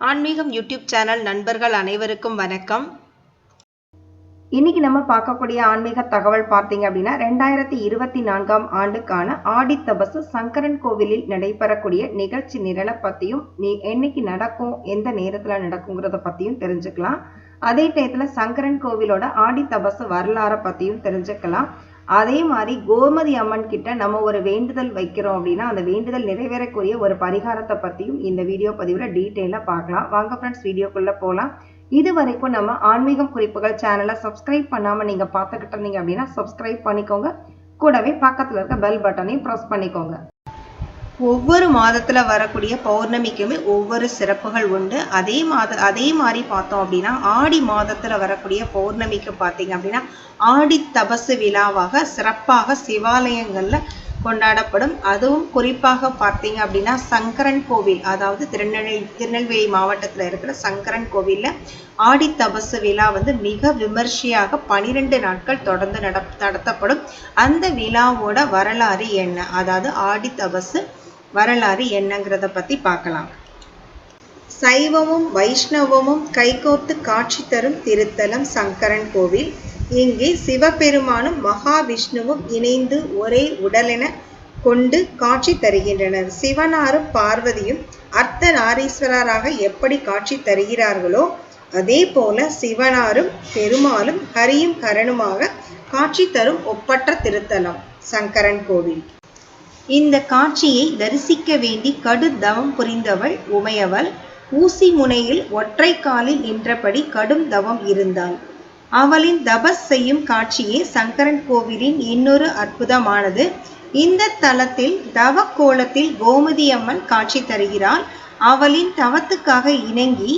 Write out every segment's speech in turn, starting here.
ஆன்மீகம் YouTube channel நண்பர்கள் அனைவருக்கும் வணக்கம். இன்னைக்கு நம்ம பார்க்கக்கூடிய ஆன்மீக தகவல் பார்த்தீங்க அப்படின்னா ரெண்டாயிரத்தி இருபத்தி நான்காம் ஆண்டுக்கான ஆடி தபசு சங்கரன் கோவிலில் நடைபெறக்கூடிய நிகழ்ச்சி நிரலை பற்றியும் நீ என்னைக்கு நடக்கும் எந்த நேரத்தில் நடக்குங்கிறத பற்றியும் தெரிஞ்சுக்கலாம். அதே டயத்தில் சங்கரன் கோவிலோட ஆடி தபசு வரலாறை பற்றியும் தெரிஞ்சுக்கலாம். அதே மாதிரி கோமதி அம்மன் கிட்ட நம்ம ஒரு வேண்டுதல் வைக்கிறோம் அப்படின்னா அந்த வேண்டுதல் நிறைவேறக்கூடிய ஒரு பரிகாரத்தை பற்றியும் இந்த வீடியோ பதிவில் டீட்டெயிலாக பார்க்கலாம். வாங்க ஃப்ரெண்ட்ஸ் வீடியோக்குள்ளே போகலாம் இது வரைக்கும் நம்ம ஆன்மீகம் குறிப்புகள் சேனலை சப்ஸ்கிரைப் பண்ணாமல் நீங்கள் பார்த்துக்கிட்டு இருந்தீங்க அப்படின்னா சப்ஸ்கிரைப் பண்ணிக்கோங்க. கூடவே பக்கத்தில் இருக்க பெல் பட்டனையும் ப்ரெஸ் பண்ணிக்கோங்க. ஒவ்வொரு மாதத்துல வரக்கூடிய பௌர்ணமிக்குமே ஒவ்வொரு சிறப்புகள் உண்டு. அதே மாத அதே மாதிரி பார்த்தோம் அப்படின்னா ஆடி மாதத்துல வரக்கூடிய பௌர்ணமிக்கு பார்த்தீங்க அப்படின்னா ஆடி தபசு விழாவாக சிறப்பாக சிவாலயங்கள்ல கொண்டாடப்படும். அதுவும் குறிப்பாக பார்த்தீங்க அப்படின்னா சங்கரன் கோவில் அதாவது திருநெல்வேலி திருநெல்வேலி மாவட்டத்தில் இருக்கிற சங்கரன் கோவிலில் ஆடி தபசு விழா வந்து மிக விமர்சையாக பனிரெண்டு நாட்கள் தொடர்ந்து நட நடத்தப்படும். அந்த விழாவோட வரலாறு என்ன? அதாவது ஆடி தபசு வரலாறு என்னங்கிறத பத்தி பார்க்கலாம். சைவமும் வைஷ்ணவமும் கைகோர்த்து காட்சி தரும் திருத்தலம் சங்கரன் கோவில். இங்கே சிவபெருமானும் மகாவிஷ்ணுவும் இணைந்து ஒரே உடலென கொண்டு காட்சி தருகின்றனர். சிவனாரும் பார்வதியும் அர்த்த நாரீஸ்வரராக எப்படி காட்சி தருகிறார்களோ அதே போல சிவனாரும் பெருமாளும் ஹரியும் கரனுமாக காட்சி தரும் ஒப்பற்ற திருத்தலம் சங்கரன் கோவில். இந்த காட்சியை தரிசிக்க வேண்டி கடு தவம் புரிந்தவள் உமையவள். ஊசி முனையில் ஒற்றை காலில் நின்றபடி கடும் தவம் இருந்தாள். அவளின் தபஸ் செய்யும் காட்சியே சங்கரன் கோவிலின் இன்னொரு அற்புதமானது. இந்த தலத்தில் தவ கோலத்தில் கோமதி அம்மன் காட்சி தருகிறாள். அவளின் தவத்துக்காக இணங்கி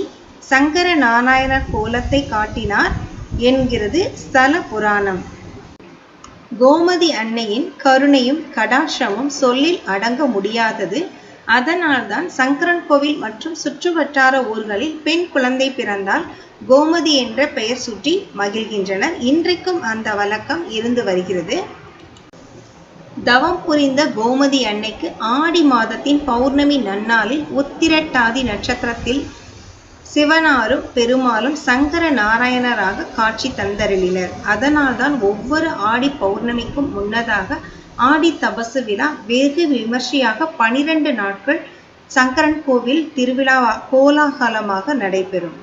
சங்கர நாராயணர் கோலத்தை காட்டினார் என்கிறது ஸ்தல புராணம். கோமதி அன்னையின் கருணையும் கடாட்சமும் சொல்லில் அடங்க முடியாதது. அதனால்தான் சங்கரன் கோவில் மற்றும் சுற்றுவட்டார ஊர்களில் பெண் குழந்தை பிறந்தால் கோமதி என்ற பெயர் சுற்றி மகிழ்கின்றனர். இன்றைக்கும் அந்த வழக்கம் இருந்து வருகிறது. தவம் புரிந்த கோமதி அன்னைக்கு ஆடி மாதத்தின் பௌர்ணமி நன்னாளில் உத்திரட்டாதி நட்சத்திரத்தில் சிவனாரும் பெருமாளும் சங்கர நாராயணராக காட்சி தந்தருளினர். அதனால்தான் ஒவ்வொரு ஆடி பௌர்ணமிக்கும் முன்னதாக ஆடி தபசு விழா வெகு விமர்சையாக பனிரெண்டு நாட்கள் சங்கரன் கோவில் திருவிழா கோலாகலமாக நடைபெறும்.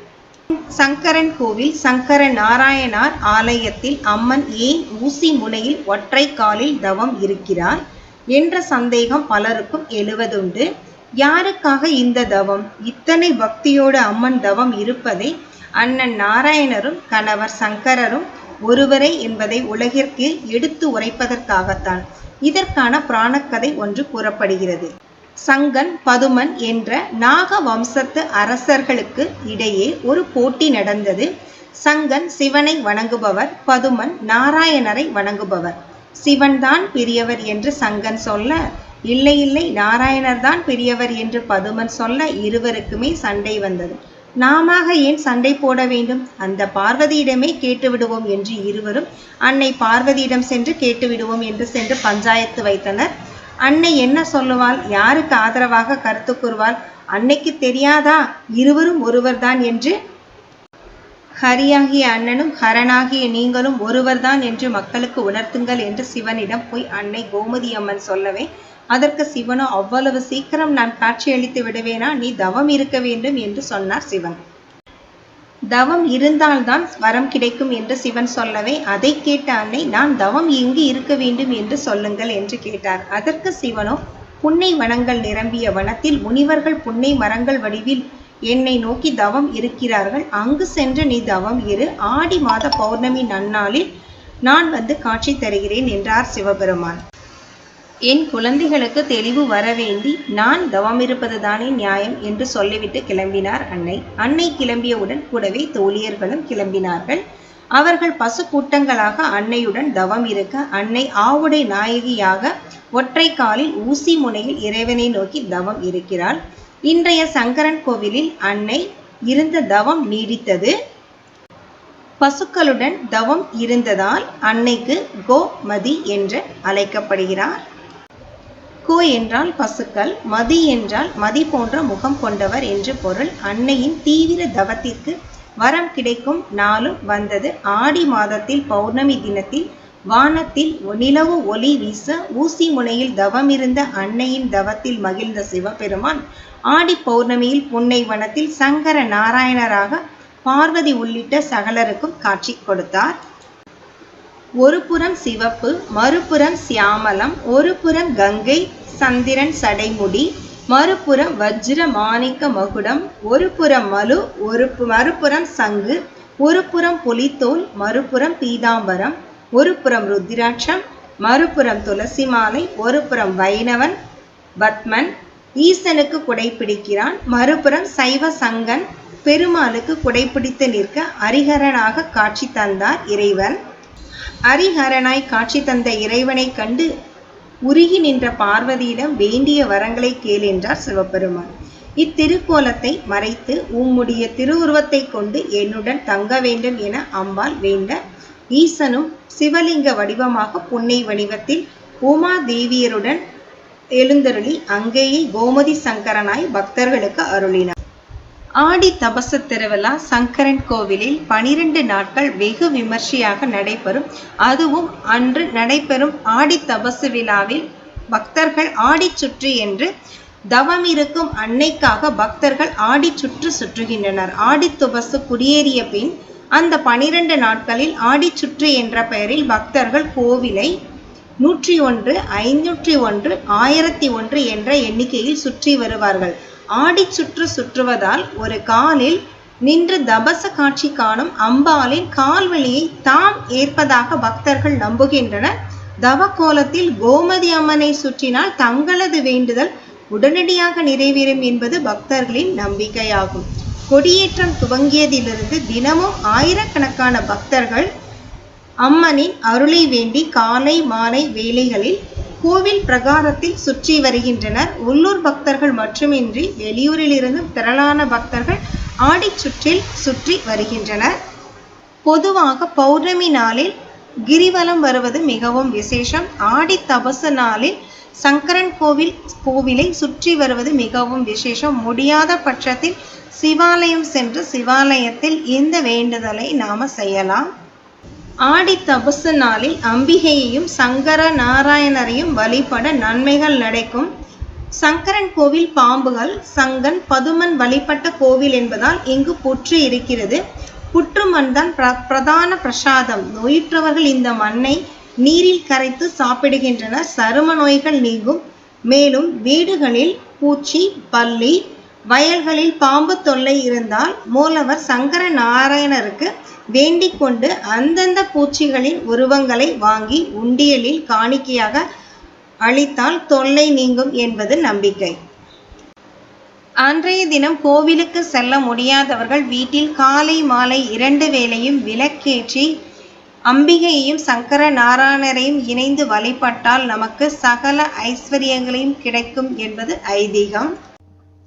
சங்கரன் கோவில் சங்கர நாராயணார் ஆலயத்தில் அம்மன் ஏன் ஊசி முனையில் ஒற்றை காலில் தவம் இருக்கிறார் என்ற சந்தேகம் பலருக்கும் எழுவதுண்டு. யாருக்காக இந்த தவம்? இத்தனை பக்தியோடு அம்மன் தவம் இருப்பதை அண்ணன் நாராயணரும் கணவர் சங்கரரும் ஒருவரே என்பதை உலகிற்கு எடுத்து உரைப்பதற்காகத்தான். இதற்கான புராணக்கதை ஒன்று கூறப்படுகிறது. சங்கன் பதுமன் என்ற நாக வம்சத்து அரசர்களுக்கு இடையே ஒரு போட்டி நடந்தது. சங்கன் சிவனை வணங்குபவர் பதுமன் நாராயணரை வணங்குபவர். சிவன்தான் பெரியவர் என்று சங்கன் சொல்ல இல்லை இல்லை நாராயணர் தான் பெரியவர் என்று பதுமன் சொல்ல இருவருக்குமே சண்டை வந்தது. நாம ஏன் சண்டை போட வேண்டும்? அந்த பார்வதியிடமே கேட்டு விடுவோம் என்று இருவரும் அன்னை பார்வதியிடம் சென்று கேட்டு விடுவோம் என்று சென்று பஞ்சாயத்து வைத்தனர். அன்னை என்ன சொல்லுவாள்? யாருக்கு ஆதரவாக கருத்து கூறுவாள்? அன்னைக்கு தெரியாதா? இருவரும் ஒருவர்தான் என்று. ஹரியாகிய அண்ணனும் ஹரனாகிய நீங்களும் ஒருவர்தான் என்று மக்களுக்கு உணர்த்துங்கள் என்று சிவனிடம் போய் அன்னை கோமதி அம்மன் சொல்லவே அதற்கு சிவனோ அவ்வளவு சீக்கிரம் நான் காட்சியளித்து விடுவேனா? நீ தவம் இருக்க வேண்டும் என்று சொன்னார் சிவன். தவம் இருந்தால்தான் வரம் கிடைக்கும் என்று சிவன் சொல்லவே அதை கேட்ட அன்னை நான் தவம் எங்கு இருக்க வேண்டும் என்று சொல்லுங்கள் என்று கேட்டார். அதற்கு சிவனோ புன்னை வனங்கள் நிரம்பிய வனத்தில் முனிவர்கள் புன்னை மரங்கள் வடிவில் என்னை நோக்கி தவம் இருக்கிறார்கள். அங்கு சென்று நீ தவம் இரு. ஆடி மாத பௌர்ணமி நன்னாளில் நான் வந்து காட்சி தருகிறேன் என்றார் சிவபெருமான். என் குழந்தைகளுக்கு தெளிவு வரவேண்டி நான் தவமிருப்பது தானே நியாயம் என்று சொல்லிவிட்டு கிளம்பினார் அன்னை. அன்னை கிளம்பியவுடன் கூடவே தோழியர்களும் கிளம்பினார்கள். அவர்கள் பசு கூட்டங்களாக அன்னையுடன் தவம் இருக்க அன்னை ஆவுடை நாயகியாக ஒற்றை காலில் ஊசி முனையில் இறைவனை நோக்கி தவம் இருக்கிறாள். இன்றைய சங்கரன் கோவிலில் அன்னை இருந்த தவம் நீடித்தது. பசுக்களுடன் தவம் இருந்ததால் அன்னைக்கு கோமதி என்று அழைக்கப்படுகிறார். கோ என்றால் பசுக்கள் மதி என்றால் மதி போன்ற முகம் கொண்டவர் என்று பொருள். அன்னையின் தீவிர தவத்திற்கு வரம் கிடைக்கும் நாளும் வந்தது. ஆடி மாதத்தில் பௌர்ணமி தினத்தில் வானத்தில் நிலவு ஒளி வீச ஊசி முனையில் தவமிருந்த அன்னையின் தவத்தில் மகிழ்ந்த சிவபெருமான் ஆடி பௌர்ணமியில் புன்னை வனத்தில் சங்கர நாராயணராக பார்வதி உள்ளிட்ட சகலருக்கும் காட்சி கொடுத்தார். ஒரு புறம் சிவப்பு மறுபுறம் சியாமலம் ஒரு புறம் கங்கை சந்திரன் சடைமுடி மறுபுறம் வஜ்ர மாணிக்க மகுடம் ஒரு புறம் மலு ஒரு பு- மறுபுறம் சங்கு ஒரு புறம் புலித்தோல் மறுபுறம் பீதாம்பரம் ஒரு புறம் ருத்திராட்சம் மறுபுறம் துளசி மாலை ஒரு புறம் வைணவன் பத்மன் ஈசனுக்கு குடைப்பிடிக்கிறான் மறுபுறம் சைவ சங்கன் பெருமாளுக்கு குடைப்பிடித்து நிற்க அரிகரனாக காட்சி தந்தார் இறைவன். அரிஹரனாய் காட்சி தந்த இறைவனைக் கண்டு உருகி நின்ற பார்வதியிடம் வேண்டிய வரங்களை கேள் என்றார் சிவபெருமான். இத்திருக்கோலத்தை மறைத்து உம்முடைய திருவுருவத்தை கொண்டு என்னுடன் தங்க வேண்டும் என அம்பாள் வேண்ட ஈசனும் சிவலிங்க வடிவமாக புன்னை வடிவத்தில் உமா தேவியருடன் எழுந்தருளி அங்கேயே கோமதி சங்கரனாய் பக்தர்களுக்கு அருளினார். ஆடி தபச திருவிழா சங்கரன் கோவிலில் பனிரெண்டு நாட்கள் வெகு விமர்சையாக நடைபெறும். அதுவும் அன்று நடைபெறும் ஆடி தபசு விழாவில் பக்தர்கள் ஆடி சுற்று என்று தவம் இருக்கும் அன்னைக்காக பக்தர்கள் ஆடி சுற்று சுற்றுகின்றனர். ஆடி துபசு குடியேறிய பின் அந்த பனிரெண்டு நாட்களில் ஆடி சுற்று என்ற பெயரில் பக்தர்கள் கோவிலை நூற்றி ஒன்று ஐநூற்றி ஒன்று ஆயிரத்தி ஒன்று என்ற எண்ணிக்கையில் சுற்றி வருவார்கள். ஆடி சுற்று சுற்றுவதால் ஒரு காலில் நின்று தபச காட்சி காணும் அம்பாளின் கால்வழியை தாம் ஏற்பதாக பக்தர்கள் நம்புகின்றனர். தவ கோலத்தில் கோமதி அம்மனை சுற்றினால் தங்களது வேண்டுதல் உடனடியாக நிறைவேறும் என்பது பக்தர்களின் நம்பிக்கையாகும். கொடியேற்றம் துவங்கியதிலிருந்து தினமும் ஆயிரக்கணக்கான பக்தர்கள் அம்மனின் அருளை வேண்டி காலை மாலை வேளைகளில் கோவில் பிரகாரத்தில் சுற்றி வருகின்றனர். உள்ளூர் பக்தர்கள் மட்டுமின்றி வெளியூரிலிருந்து திரளான பக்தர்கள் ஆடிச்சுற்றில் சுற்றி வருகின்றனர். பொதுவாக பௌர்ணமி நாளில் கிரிவலம் வருவது மிகவும் விசேஷம். ஆடி தபசு நாளில் சங்கரன் கோவில் கோவிலை சுற்றி வருவது மிகவும் விசேஷம். முடியாத பட்சத்தில் சிவாலயம் சென்று சிவாலயத்தில் இந்த வேண்டுதலை நாம செய்யலாம். ஆடி தபசு நாளில் அம்பிகையையும் சங்கர நாராயணரையும் வழிபட நன்மைகள் நடக்கும். சங்கரன் கோவில் பாம்புகள் சங்கன் பதுமன் வழிபட்ட கோவில் என்பதால் இங்கு புற்று இருக்கிறது. புற்று மண் தான் பிர பிரதான பிரசாதம். நோயுற்றவர்கள் இந்த மண்ணை நீரில் கரைத்து சாப்பிடுகின்றனர். சரும நோய்கள் நீங்கும். மேலும் வீடுகளில் பூச்சி பல்லி வயல்களில் பாம்பு தொல்லை இருந்தால் மூலவர் சங்கர நாராயணருக்கு வேண்டிக் கொண்டு அந்தந்த பூச்சிகளின் உருவங்களை வாங்கி உண்டியலில் காணிக்கையாக அளித்தால் தொல்லை நீங்கும் என்பது நம்பிக்கை. அன்றைய தினம் கோவிலுக்கு செல்ல முடியாதவர்கள் வீட்டில் காலை மாலை இரண்டு வேளையும் விளக்கேற்றி அம்பிகையையும் சங்கர நாராயணரையும் இணைந்து வழிபட்டால் நமக்கு சகல ஐஸ்வர்யங்களையும் கிடைக்கும் என்பது ஐதீகம்.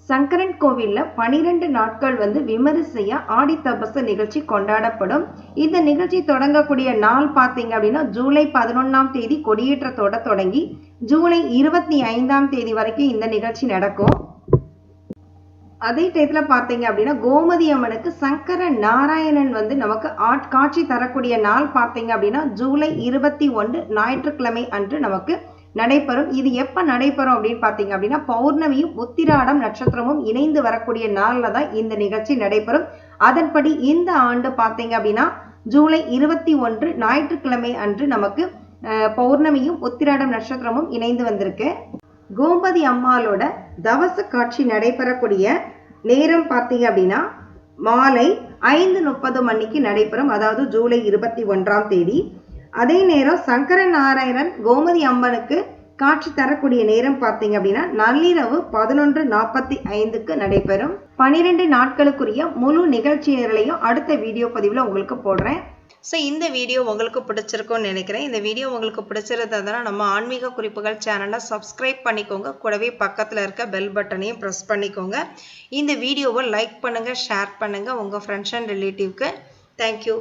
சங்கரன் கோவில்ல பனிரெண்டு நாட்கள் வந்து விமரிசையா ஆடி தபசு நிகழ்ச்சி கொண்டாடப்படும். இந்த நிகழ்ச்சி தொடங்கக்கூடிய நாள் பார்த்தீங்க அப்படின்னா ஜூலை பதினொன்றாம் தேதி கொடியேற்றத்தோட தொடங்கி ஜூலை இருபத்தி ஐந்தாம் தேதி வரைக்கும் இந்த நிகழ்ச்சி நடக்கும். அதே டயத்துல பார்த்தீங்க அப்படின்னா கோமதி அம்மனுக்கு சங்கர நாராயணன் வந்து நமக்கு ஆட் காட்சி தரக்கூடிய நாள் பார்த்தீங்க அப்படின்னா ஜூலை இருபத்தி ஒன்று ஞாயிற்றுக்கிழமை அன்று நமக்கு நடைபெறும். இது எப்ப நடைபெறும் அப்படின்னு பார்த்தீங்க அப்படின்னா பௌர்ணமியும் உத்திராடம் நட்சத்திரமும் இணைந்து வரக்கூடிய நாளில் தான் இந்த நிகழ்ச்சி நடைபெறும். அதன்படி இந்த ஆண்டு பார்த்தீங்க அப்படின்னா ஜூலை இருபத்தி ஒன்று ஞாயிற்றுக்கிழமை அன்று நமக்கு அஹ், பௌர்ணமியும் உத்திராடம் நட்சத்திரமும் இணைந்து வந்திருக்கு. கோபதி அம்மாளோட தவச காட்சி நடைபெறக்கூடிய நேரம் பார்த்தீங்க அப்படின்னா மாலை ஐந்து முப்பது மணிக்கு நடைபெறும். அதாவது ஜூலை இருபத்தி ஒன்றாம் தேதி. அதே நேரம் சங்கர நாராயணன் கோமதி அம்மனுக்கு காட்சி தரக்கூடிய நேரம் பார்த்தீங்க அப்படின்னா நள்ளிரவு பதினொன்று நாற்பத்தி ஐந்துக்கு நடைபெறும். பனிரெண்டு நாட்களுக்குரிய முழு நிகழ்ச்சிகளையும் அடுத்த வீடியோ பதிவில் உங்களுக்கு போடுறேன். ஸோ இந்த வீடியோ உங்களுக்கு பிடிச்சிருக்கும்னு நினைக்கிறேன். இந்த வீடியோ உங்களுக்கு பிடிச்சிருந்ததுன்னா நம்ம ஆன்மீக குறிப்புகள் சேனலை சப்ஸ்கிரைப் பண்ணிக்கோங்க. கூடவே பக்கத்தில் இருக்க பெல் பட்டனையும் ப்ரெஸ் பண்ணிக்கோங்க. இந்த வீடியோவை லைக் பண்ணுங்கள் ஷேர் பண்ணுங்கள் உங்கள் ஃப்ரெண்ட்ஸ் அண்ட் ரிலேட்டிவ்க்கு தேங்க்யூ